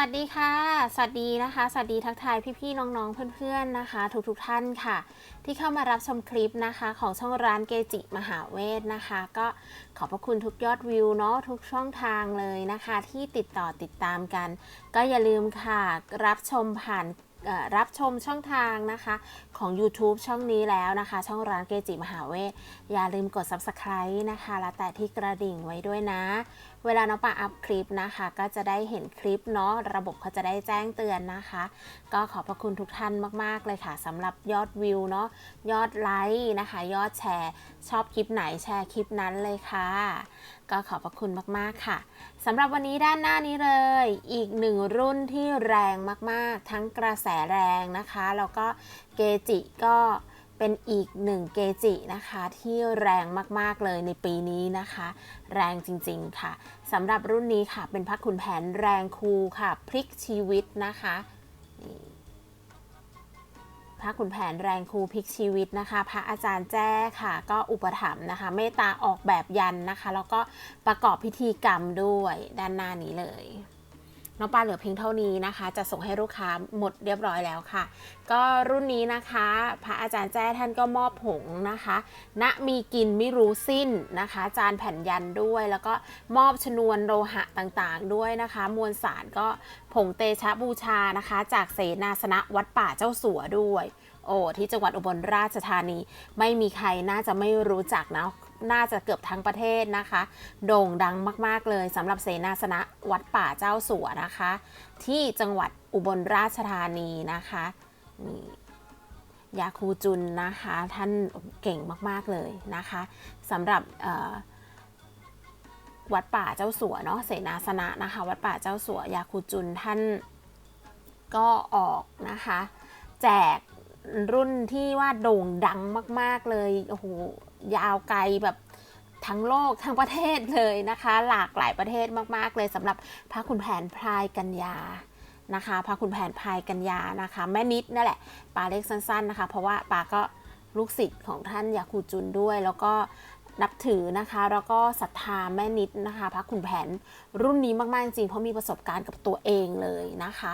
วัสดีค่ะ สวัสดีนะคะ สวัสดีทักทายพี่ๆน้องๆเพื่อนๆนะคะ ทุกๆท่านค่ะ ที่เข้ามารับชมคลิปนะคะ ของช่องร้านเกจิมหาเวทนะคะ ก็ขอบพระคุณทุกยอดวิวเนาะทุกช่องทางเลยนะคะ ที่ติดต่อติดตามกัน ก็อย่าลืมค่ะ รับชมผ่าน รับชมช่องทางนะคะของ YouTube ช่องนี้แล้วนะคะ ช่องร้านเกจิมหาเวทอย่าลืมกด Subscribe นะคะ และแต่ที่กระดิ่งไว้ด้วยนะ เวลาน้องปาอัพคลิปนะคะ ก็จะได้เห็นคลิปเนาะระบบเขาจะได้แจ้งเตือนนะคะ ก็ขอบพระคุณทุกท่านมาก ๆ เลยค่ะสำหรับยอดวิวเนาะยอดไลค์นะคะ ยอดแชร์ ชอบคลิปไหนแชร์คลิปนั้นเลยค่ะ ก็ขอบพระคุณมากๆค่ะสำหรับวันนี้ด้านหน้านี้เลย อีกหนึ่งรุ่นที่แรงมากๆ ทั้งกระแสแรงนะคะ แล้วก็เกจิก็เป็นอีกหนึ่งเกจินะคะที่แรงมากๆเลยในปีนี้นะคะ แรงจริงๆค่ะสำหรับรุ่นนี้ค่ะเป็นพระขุนแผนแรงคูค่ะ พลิกชีวิตนะคะนี่ พระขุนแผนแรงครูพลิกชีวิตนะคะ พระอาจารย์แจ้ค่ะ ก็อุปถัมภ์นะคะเมตตาออกแบบยันนะคะ แล้วก็ประกอบพิธีกรรมด้วยด้านหน้านี้เลย น้องปลาเหลือเพียงเท่านี้นะคะ จะส่งให้ลูกค้าหมดเรียบร้อยแล้วค่ะ ก็รุ่นนี้นะคะ พระอาจารย์แจ้ท่านก็มอบผงนะคะณมีกินไม่รู้สิ้นนะคะ จานแผ่นยันด้วย แล้วก็มอบชนวนโลหะต่างๆ ด้วยนะคะ มวลสารก็ผงเตชะบูชานะคะ จากเสนาสนะวัดป่าเจ้าสัวด้วย โอ้ที่จังหวัดอุบลราชธานี ไม่มีใครน่าจะไม่รู้จักนะน่าจะเกือบทั้งประเทศนะคะ โด่งดังมาก ๆ เลยสำหรับเสนาสนะวัดป่าเจ้าสัวนะคะ ที่จังหวัดอุบลราชธานีนะคะนี่ยาคูจุนนะคะ ท่านเก่งมาก ๆ เลยนะคะสำหรับเอ่อวัดป่าเจ้าสัวเนาะเสนาสนะนะคะ วัดป่าเจ้าสัวยาคูจุนท่านก็ออกนะคะ แจก รุ่นที่ว่าโด่งดังมาก ๆ เลยโอ้โหยาวไกลแบบทั้งโลกทั้งประเทศเลยนะคะ หลากหลายประเทศมาก ๆ เลยสำหรับพระขุนแผนพรายกัญญานะคะพระขุนแผนพรายกัญญานะคะ แม่นิดนั่นแหละปาเล็กสั้น ๆ นะคะ เพราะว่าปาก็ลูกศิษย์ของท่านยาคูจุนด้วย แล้วก็ นับถือนะคะแล้วก็ศรัทธาแม่นิดนะคะพระขุนแผนรุ่นนี้มากๆจริงเพราะมีประสบการณ์กับตัวเองเลยนะคะ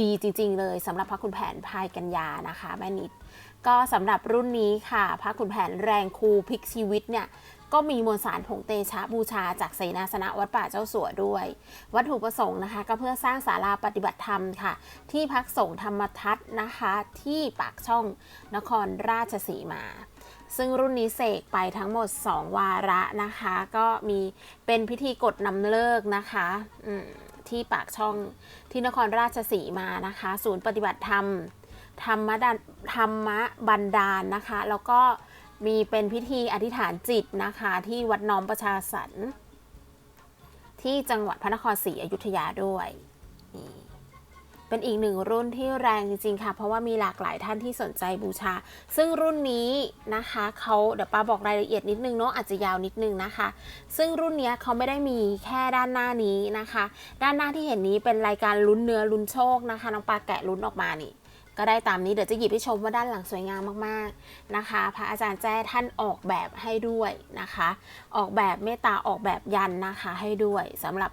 ดีจริง ๆ เลยสำหรับพระขุนแผนพายกัญญานะคะแม่นิด ก็สำหรับรุ่นนี้ค่ะ พระขุนแผนแรงครูพลิกชีวิตเนี่ยก็มีมวลสารผงเตชะบูชาจากเสนาสนะวัดป่าเจ้าสัวด้วย วัตถุประสงค์นะคะ ก็เพื่อสร้างศาลาปฏิบัติธรรมค่ะ ที่พักสงฆ์ธรรมทัศน์นะคะ ที่ปากช่องนครราชสีมา ซึ่งรุ่นนี้เสกไปทั้งหมด 2 วาระนะคะ ก็มีเป็นพิธีกดนำเลิกนะคะที่ปากช่องที่นครราชสีมานะคะ ศูนย์ปฏิบัติธรรมธรรมดันธรรมบันดาลนะคะ แล้วก็มีเป็นพิธีอธิษฐานจิตนะคะ ที่วัดน้อมประชาสรรที่จังหวัดพระนครศรีอยุธยาด้วยนี่ เป็นอีกหนึ่งรุ่นที่แรงจริงๆค่ะ เพราะว่ามีหลากหลายท่านที่สนใจบูชา ซึ่งรุ่นนี้นะคะเขาเดี๋ยวป้าบอกรายละเอียดนิดนึงเนาะอาจจะยาวนิดนึงนะคะ ซึ่งรุ่นเนี้ยเขาไม่ได้มีแค่ด้านหน้านี้นะคะ ด้านหน้าที่เห็นนี้เป็นรายการลุ้นเนื้อลุ้นโชคนะคะน้องปลาแกะลุ้นออกมานี่ ก็ได้ตามนี้เดี๋ยวจะหยิบให้ชมว่าด้านหลังสวยงามมากๆนะคะ พระอาจารย์แจ้ท่านออกแบบให้ด้วยนะคะ ออกแบบเมตตาออกแบบยันนะคะให้ด้วยสำหรับ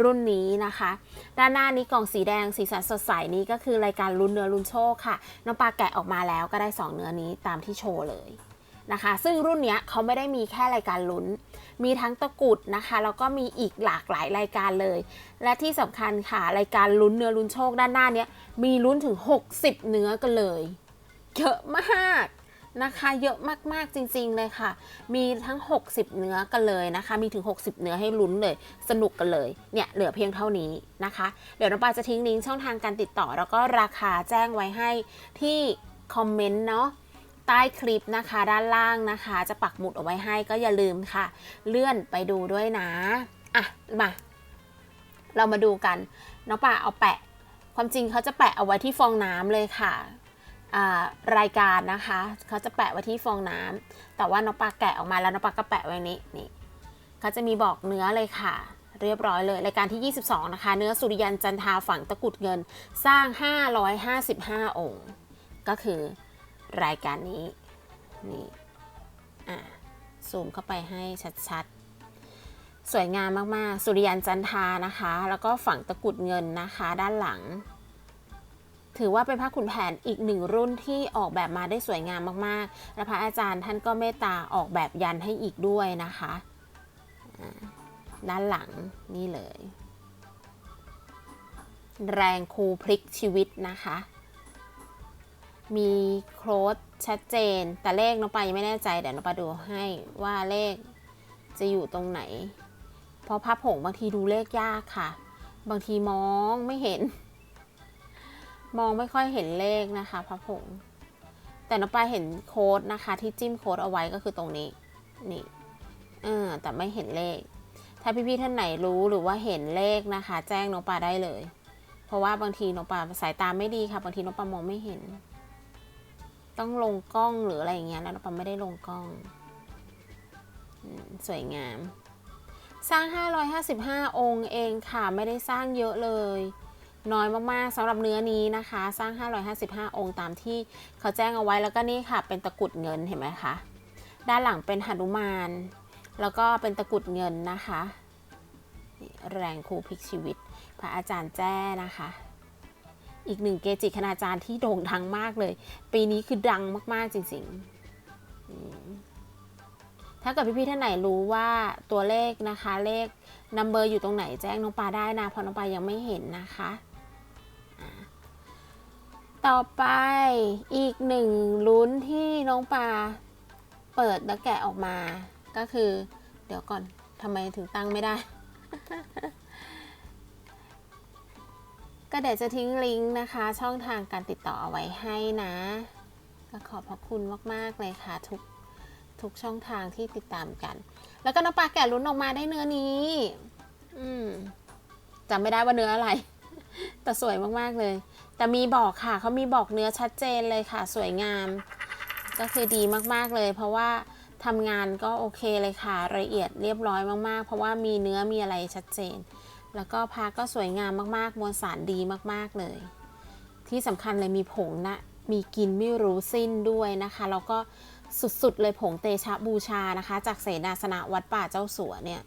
รุ่นนี้นะคะ ด้านหน้านี้กล่องสีแดงสีสันสดใสนี้ก็คือรายการลุ้นเนื้อลุ้นโชคค่ะ น้องปลาแกะออกมาแล้วก็ได้สองเนื้อนี้ตามที่โชว์เลย นะคะ ซึ่งรุ่นเนี้ยเขาไม่ได้มีแค่รายการลุ้น มีทั้งตะกุดนะคะแล้วก็มีอีกหลากหลายรายการเลย และที่สำคัญค่ะรายการลุ้นเนื้อลุ้นโชคด้านหน้านี้มีลุ้นถึง 60 เนื้อกันเลย เยอะมากนะคะเยอะมาก ๆ จริง ๆ เลยค่ะ มีทั้ง 60 เนื้อกันเลยนะคะ มีถึง 60 เนื้อให้ลุ้นเลย สนุกกันเลย เนี่ยเหลือเพียงเท่านี้นะคะ เดี๋ยวน้องปาจะทิ้งลิงก์ช่องทางการติดต่อ แล้วก็ราคาแจ้งไว้ให้ที่คอมเมนต์เนาะ ใต้คลิปนะคะ ด้านล่างนะคะ จะปักหมุดเอาไว้ให้ก็อย่าลืมค่ะ เลื่อนไปดูด้วยนะ อะ มา เรามาดูกัน น้องป่าเอาแปะ ความจริงเขาจะแปะเอาไว้ที่ฟองน้ำเลยค่ะรายการนะคะเขาจะแปะไว้ที่ฟองน้ำแต่ว่าน้องปลาแกะออกมาแล้วน้องปลาก็แปะไว้นี้นี่เขาจะมีบอกเนื้อเลยค่ะ เรียบร้อยเลย รายการที่ 22 นะคะ เนื้อสุริยันจันทาฝังตะกุดเงิน สร้าง 555 องค์ ก็คือ รายการนี้นี่อะซูมเข้าไปให้ชัดๆ สวยงามมากๆ สุริยันจันทานะคะ แล้วก็ฝังตะกุดเงินนะคะ ด้านหลัง ถือว่าเป็นพระขุนแผนอีกหนึ่งรุ่นที่ออกแบบมาได้สวยงามมากๆ และพระอาจารย์ท่านก็เมตตาออกแบบยันให้อีกด้วยนะคะ ด้านหลังนี่เลย แรงครูพลิกชีวิตนะคะ มีโค้ดชัดเจน แต่เลขน้องปายังไม่แน่ใจเดี๋ยวน้องปาดูให้ว่าเลขจะอยู่ตรงไหน เพราะพับผงบางทีดูเลขยากค่ะ บางทีมองไม่เห็น มองไม่ค่อยเห็นเลขนะคะพับผงแต่น้องปาเห็นโค้ดนะคะ ที่จิ้มโค้ดเอาไว้ก็คือตรงนี้นี่เออแต่ไม่เห็นเลข ถ้าพี่ๆท่านไหนรู้หรือว่าเห็นเลขนะคะ แจ้งน้องปาได้เลย เพราะว่าบางทีน้องปาสายตาไม่ดีค่ะ บางทีน้องปามองไม่เห็น ต้องลงกล้องหรืออะไรอย่างเงี้ยแล้วน้องปาไม่ได้ลงกล้อง สวยงาม สร้าง 555 องค์เองค่ะ ไม่ได้สร้างเยอะเลย น้อยมากๆสำหรับเนื้อนี้นะคะ สร้าง 555 องค์ตามที่เขาแจ้งเอาไว้แล้วก็นี่ค่ะ เป็นตะกุดเงินเห็นไหมคะ ด้านหลังเป็นหนุมาน แล้วก็เป็นตะกุดเงินนะคะ แรงครูพลิกชีวิต พระอาจารย์แจ้นะคะ อีกหนึ่งเกจิคณาจารย์ที่โด่งดังมากเลย ปีนี้คือดังมากๆจริงๆ ถ้าเกิดพี่ๆท่านไหนรู้ว่าตัวเลขนะคะเลขนัมเบอร์อยู่ตรงไหนแจ้งน้องปลาได้นะเพราะน้องปลายังไม่เห็นนะคะต่อไปอีกหนึ่งลุ้นที่น้องปลาเปิดแล้วแกะออกมาก็คือ เดี๋ยวก่อนทำไมถึงตั้งไม่ได้ ก็เดี๋ยวจะทิ้งลิงก์นะคะ ช่องทางการติดต่อเอาไว้ให้นะก็ขอบพระคุณมาก ๆ เลยค่ะ ทุกทุกช่องทางที่ติดตามกัน แล้วก็น้องปลาแกะลุ้นออกมาได้เนื้อนี้ อืมจำไม่ได้ว่าเนื้ออะไร แต่สวยมาก ๆ เลย แต่มีบอกค่ะ เขามีบอกเนื้อชัดเจนเลยค่ะ สวยงาม ก็คือดีมาก ๆ เลย เพราะว่าทำงานก็โอเคเลยค่ะ ละเอียดเรียบร้อยมาก ๆ เพราะว่ามีเนื้อมีอะไรชัดเจน แล้วก็พาก็สวยงามมากๆ มวลสารดีมากๆเลย ที่สำคัญเลยมีผงนะ มีกินไม่รู้สิ้นด้วยนะคะ แล้วก็สุดๆเลยผงเตชะบูชานะคะ จากเสนาสนะวัดป่าเจ้าสัวเนี่ย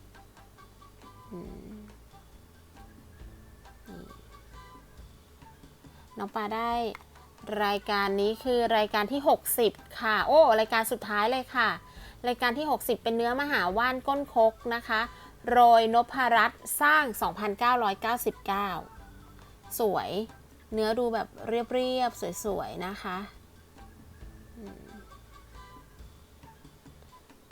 น้องปลาได้รายการนี้คือรายการที่ 60 ค่ะ โอ้ รายการสุดท้ายเลยค่ะ รายการที่ 60 เป็นเนื้อมหาว่านก้นคกนะคะ โรยนพรัตน์สร้าง 2,999 สวย เนื้อดูแบบเรียบๆ สวยๆ นะคะ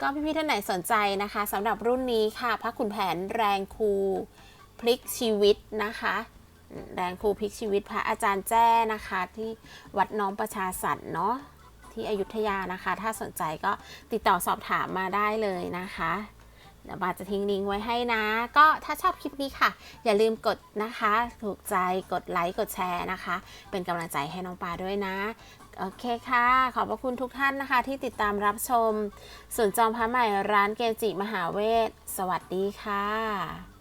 ก็พี่ๆท่านไหนสนใจนะคะสำหรับรุ่นนี้ค่ะพระขุนแผนแรงครูพลิกชีวิตนะคะ แรงครูพลิกชีวิตพระอาจารย์แจ้นะคะ ที่วัดน้องประชาสรรค์เนาะที่อยุธยานะคะ ถ้าสนใจก็ติดต่อสอบถามมาได้เลยนะคะ เดี๋ยวบาจะทิ้งลิงก์ไว้ให้นะ ก็ถ้าชอบคลิปนี้ค่ะ อย่าลืมกดนะคะ ถูกใจกดไลค์กดแชร์นะคะ เป็นกำลังใจให้น้องปาด้วยนะ โอเคค่ะ ขอบพระคุณทุกท่านนะคะ ที่ติดตามรับชม ส่วนจองพระใหม่ร้านเกจิมหาเวท สวัสดีค่ะ